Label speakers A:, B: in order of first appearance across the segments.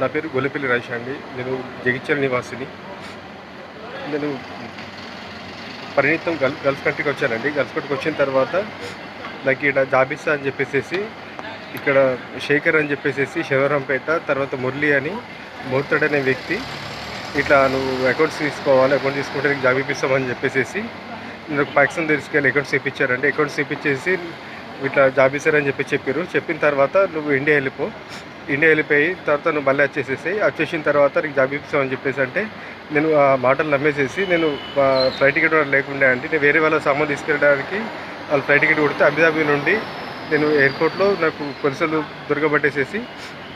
A: నా పేరు గొల్లపల్లి రాజా అండి. నేను జగిత్యాల నివాసిని. నేను పరిణితం గల్ గల్ఫ్ కంట్రీకి వచ్చానండి. గల్ఫ్ కంట్రీకి వచ్చిన తర్వాత నాకు ఇక్కడ జాబ్ అని చెప్పేసి ఇక్కడ శేఖర్ అని చెప్పేసి శివరాంపేట తర్వాత మురళి అని మూర్తడ్ అనే వ్యక్తి. ఇట్లా నువ్వు అకౌంట్స్ తీసుకోవాలి అకౌంట్ తీసుకుంటే నీకు జాబ్ ఇప్పిస్తామని చెప్పేసి నాకు పాకిస్తాన్ తీసుకెళ్ళి అకౌంట్స్ ఇప్పించారండి అకౌంట్స్ ఇప్పించేసి ఇట్లా జాబ్ ఇస్తారని చెప్పి చెప్పారు చెప్పిన తర్వాత నువ్వు ఇండియా వెళ్ళిపో. ఇండియా వెళ్ళిపోయి తర్వాత నువ్వు మళ్ళీ వచ్చేసేసి వచ్చేసిన తర్వాత నీకు జాబ్ ఇప్పిస్తామని చెప్పేసి అంటే నేను ఆ మాటలు నమ్మేసేసి నేను ఫ్లైట్ టికెట్ కూడా లేకుండా నేను వేరే వాళ్ళ సామాన్ తీసుకెళ్ళడానికి వాళ్ళు ఫ్లైట్ టికెట్ కొడితే అబుదాబి నుండి నేను ఎయిర్పోర్ట్లో నాకు పోలీసులు దొరకబట్టేసేసి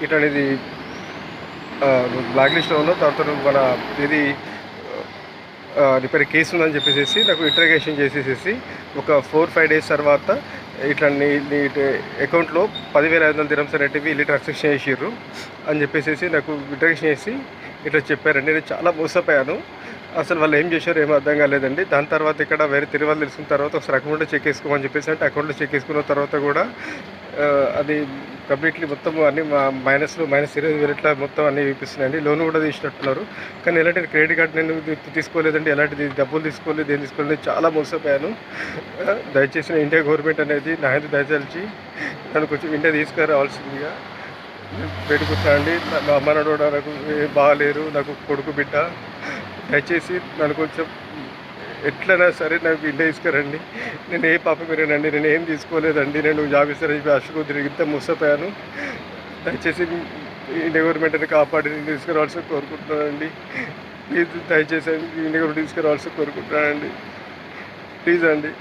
A: ఇట్లా అనేది బ్లాక్ లిస్ట్లో ఉన్న తర్వాత నువ్వు మన ఇది రిపేర్ కేసు ఉందని చెప్పేసి నాకు ఇంటర్గేషన్ చేసేసేసి ఒక ఫోర్ ఫైవ్ డేస్ తర్వాత ఇట్లా నీ నీ అకౌంట్లో పదివేల ఐదు వందల దిరమ్స్ అనేటివి ఇల్లు ట్రాన్సాక్షన్ చేసిర్రు అని చెప్పేసి నాకు ఇంటర్గేషన్ చేసి ఇట్లా చెప్పారండి. నేను చాలా మోసపోయాను. అసలు వాళ్ళు ఏం చేశారు ఏమో అర్థం కాలేదండి. దాని తర్వాత ఇక్కడ వేరే తిరువాళ్ళు తెలుసుకున్న తర్వాత ఒకసారి అకౌంట్లో చెక్ చేసుకోమని చెప్పేసి అంటే అకౌంట్లో చెక్ చేసుకున్న తర్వాత కూడా అది కంప్లీట్లీ మొత్తం అన్ని మైనస్లో మైనస్ ఇరవై వేలు ఇట్లా మొత్తం అన్ని చూపిస్తున్నాయండి. లోన్ కూడా తీసినట్టున్నారు. కానీ ఎలాంటి క్రెడిట్ కార్డు నేను తీసుకోలేదండి. ఎలాంటిది డబ్బులు తీసుకోలేదు ఏం తీసుకోలేదు చాలా మోసపోయాను. దయచేసి ఇండియా గవర్నమెంట్ అనేది నా మీద దయచేసి నన్ను కొంచెం ఇండియా తీసుకురావాల్సిందిగా పెట్టుకుంటానండి నా అమ్మ నాడు కూడా నాకు ఏం బాగాలేరు నాకు కొడుకు బిడ్డ. దయచేసి నన్ను కొంచెం ఎట్లైనా సరే నాకు ఇండియా తీసుకురండి. నేను ఏ పాప మీరేనండి నేను ఏం తీసుకోలేదండి. నేను జాబ్ ఇస్తానని చెప్పి అశుకు ఇంత మోసపోయాను. దయచేసి ఇండియా గవర్నమెంట్ని కాపాడి తీసుకురావాల్సి కోరుకుంటున్నానండి. ప్లీజ్ దయచేసి ఇండియా గవర్నమెంట్ తీసుకురావాల్సి కోరుకుంటున్నానండి. ప్లీజ్ అండి.